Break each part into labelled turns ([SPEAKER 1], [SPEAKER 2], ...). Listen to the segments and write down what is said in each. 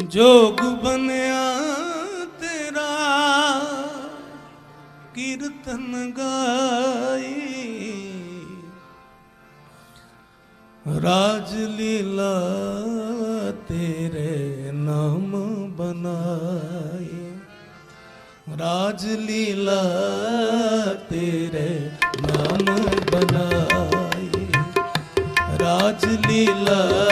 [SPEAKER 1] ਜੋਗ ਬਨਿਆ ਤੇਰਾ, ਕੀਰਤਨ ਗਾਈ। ਰਾਜ ਲੀਲਾ ਤੇਰੇ ਨਾਮ ਬਨਾਈ ਰਾਜ ਲੀਲਾ ਤੇਰੇ ਨਾਮ ਬਨਾਈ ਰਾਜ ਲੀਲਾ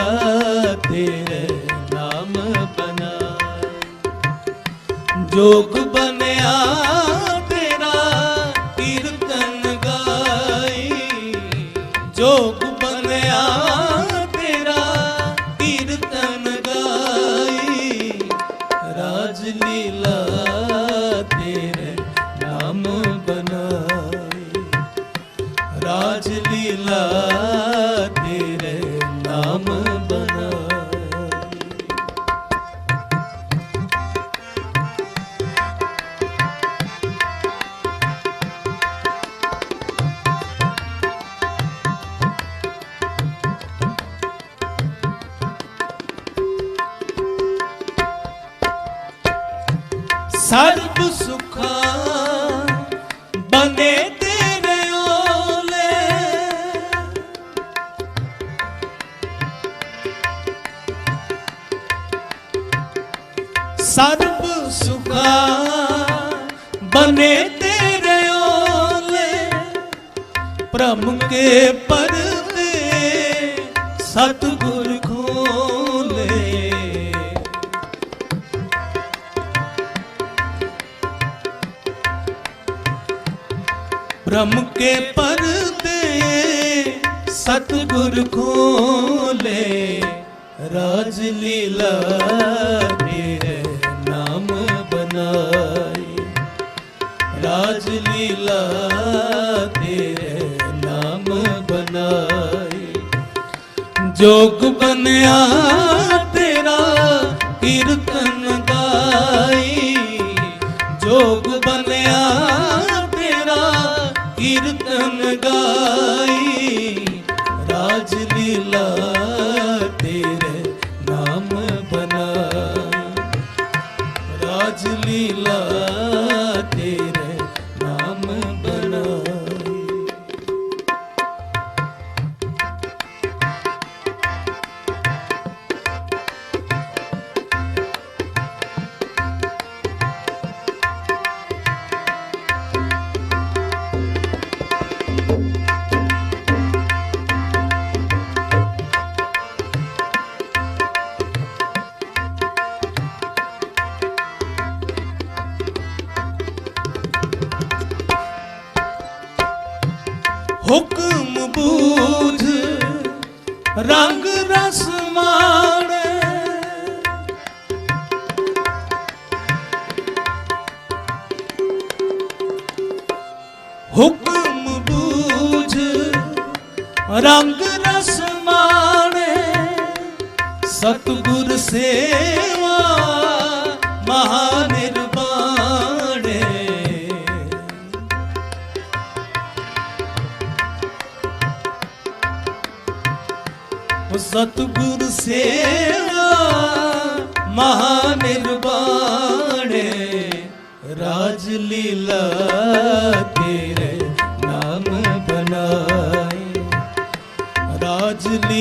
[SPEAKER 1] ਜੋਗ ਬਨਿਆ ਤੇਰਾ ਕੀਰਤਨ ਗਾਈ। ਜੋਗ ਬਨਿਆ ਤੇਰਾ ਕੀਰਤਨ ਗਾਈ। ਰਾਜ ਲੀਲਾ ਤੇਰੇ ਨਾਮ ਬਨਾਈ ਰਾਜ ਲੀਲਾ ਤੇਰੇ ਨਾਮ ਸਰਬ ਸੁਖਾ ਬਨੇ ਤੇਰੇ ਓਲੇ ਸਰਬ ਸੁਖਾ ਬਨੇ ਤੇਰੇ ਓਲੇ ਭ੍ਰਮ ਕੇ ਪਰਦੇ ਸਤਿਗੁਰ ਬ੍ਰਹਮ ਕੇ ਪਰਦੇ ਸਤਿਗੁਰ ਖੋਲੇ, ਰਾਜ ਲੀਲਾ ਤੇਰੇ ਨਾਮ ਬਨਾਈ ਰਾਜ ਲੀਲਾ ਤੇਰੇ ਨਾਮ ਬਨਾਈ ਜੋਗ ਬਨਿਆ ਤੇਰਾ ਕੀਰਤਨ ਗਾਈ। ਜੋਗ ਬਨਿਆ ਰੰਗ ਰਸ ਮਾਣੇ ਸਤਿਗੁਰ ਸੇਵਾ ਮਹਾ ਨਿਰਵਾਣੇ ਸੇਵਾ ਮਹਾ ਰਾਜ ਲੀਲਾ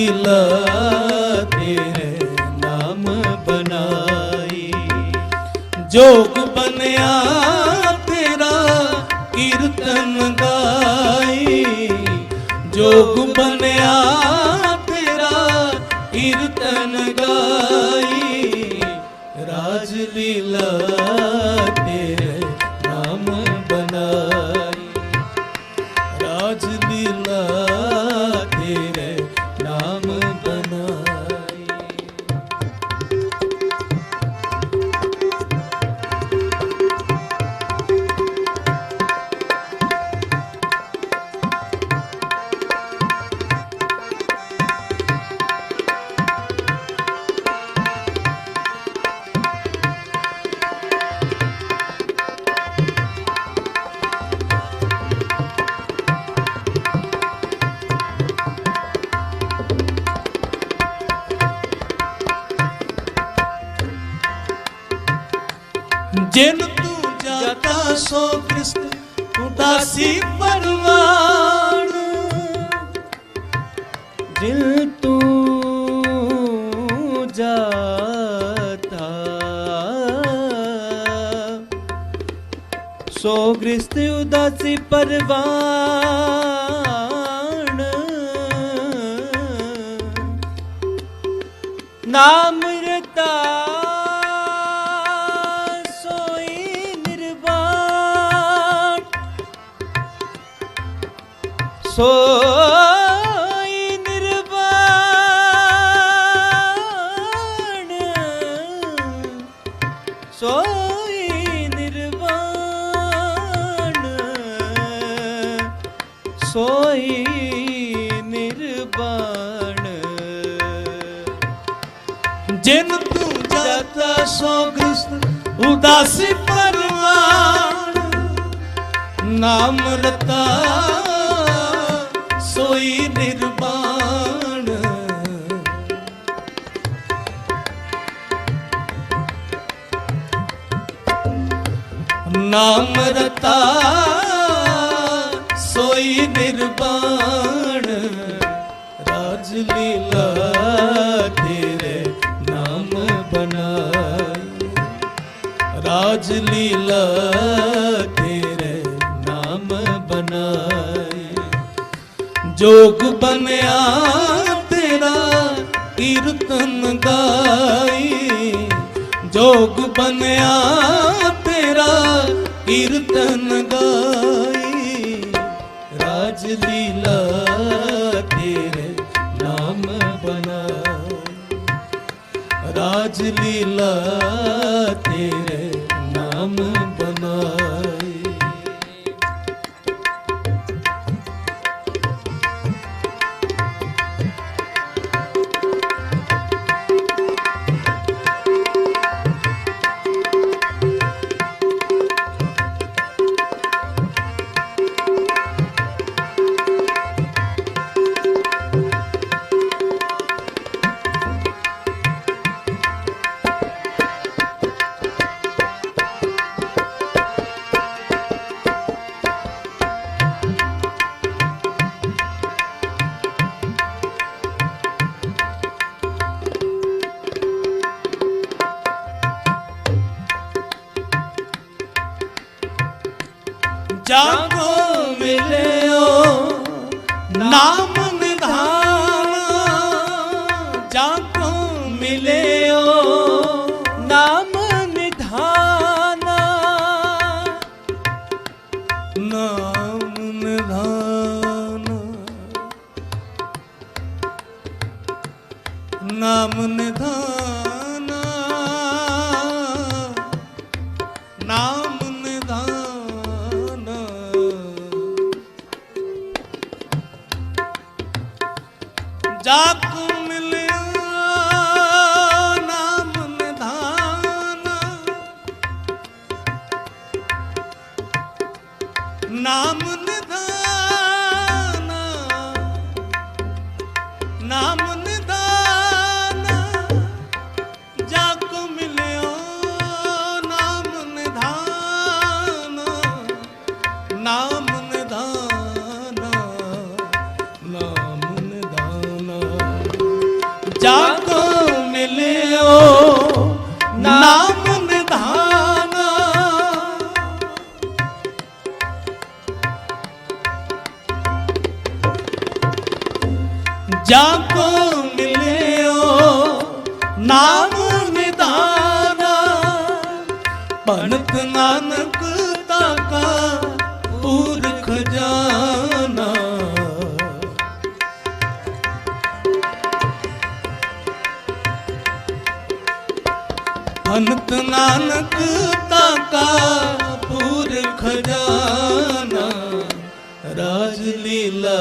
[SPEAKER 1] ਲੀਲਾ ਤੇਰੇ ਨਾਮ ਬਨਾਈ ਜੋਗ ਬਨਿਆ ਤੇਰਾ ਕੀਰਤਨ ਗਾਈ ਜੋਗ ਬਨਿਆ ਤੇਰਾ ਕੀਰਤਨ ਗਾਈ ਰਾਜ ਲੀਲਾ ਜਿਨ ਤੂੰ ਜਾਤਾ ਸੋ ਕ੍ਰਿਸ਼ਨ ਉਦਾਸੀ ਪਰਵਾਨ।
[SPEAKER 2] ਦਿਲ ਤੂੰ ਜਾਤਾ ਸੋ ਗ੍ਰਸਤ ਉਦਾਸੀ ਪਰਵਾਣ ਨਾਮ ਸੋਈ ਨਿਰਵਾਣ। ਸੋਈ ਨਿਰਵਾਣ। ਸੋਈ ਨਿਰਵਾਣ।
[SPEAKER 1] ਜਿਨ ਤੂੰ ਜਾਤਾ ਸੋ ਕ੍ਰਿਸ਼ਨ ਉਦਾਸੀ ਪਰਵਾਨ ਨਾਮ ਰਤਾ ਨਾਮ ਰਤਾ, ਸੋਈ ਨਿਰਵਾਣ ਰਾਜ ਲੀਲਾ ਤੇਰੇ ਨਾਮ ਬਨਾਈ ਰਾਜ ਲੀਲਾ ਤੇਰੇ ਨਾਮ ਬਨਾਈ ਜੋਗ ਬਨਿਆ ਤੇਰਾ ਕੀਰਤਨ ਗਾਈ। ਜੋਗ ਬਨਿਆ ਤੇਰਾ ਕੀਰਤਨ ਗਾਈ ਜਾਗੋ ਮਿਲਿਓ ਨਾਮ ਨਿਧਾਨ। ਜਾਗੋ ਮਿਲਿਓ
[SPEAKER 2] ਨਾਮ ਨਿਧਾਨ।
[SPEAKER 1] ਨਾਮ ਨਿਧਾਨ। ਨਾਮ ਨਿਧਾਨ। ਨਾਮ ਨਿਧਾਨ ਨਾਮ ਨਿਧਾਨ ਜਾ ਕੋ ਮਿਲਿਓ ਨਾਮ ਨਿਧਾਨ ਨਾਮ ਨਿਧਾਨ ਨਾਮ ਨਿਧਾਨ। ਜਾ ਜਾ ਕੋ ਮਿਲਿਓ, ਨਾਮ ਨਿਦਾਨਾ ਭਗਤ ਨਾਨਕ ਤਾਕਾ ਪੁਰਖ ਜਾਨਾ। ਅਨੰਤ ਨਾਨਕ ਤਾਕਾ ਪੁਰਖ ਜਾਨਾ, ਰਾਜ ਲੀਲਾ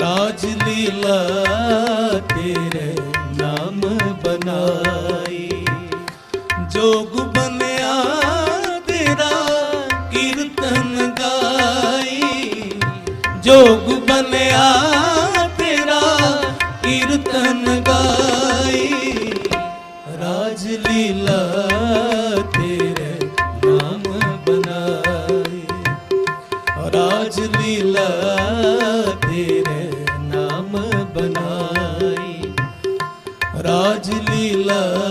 [SPEAKER 1] ਰਾਜ ਲੀਲਾ ਤੇਰੇ ਨਾਮ ਬਨਾਈ ਜੋਗ ਬਨਿਆ ਤੇਰਾ ਕੀਰਤਨ ਗਾਈ। ਜੋਗ ਬਨਿਆ love.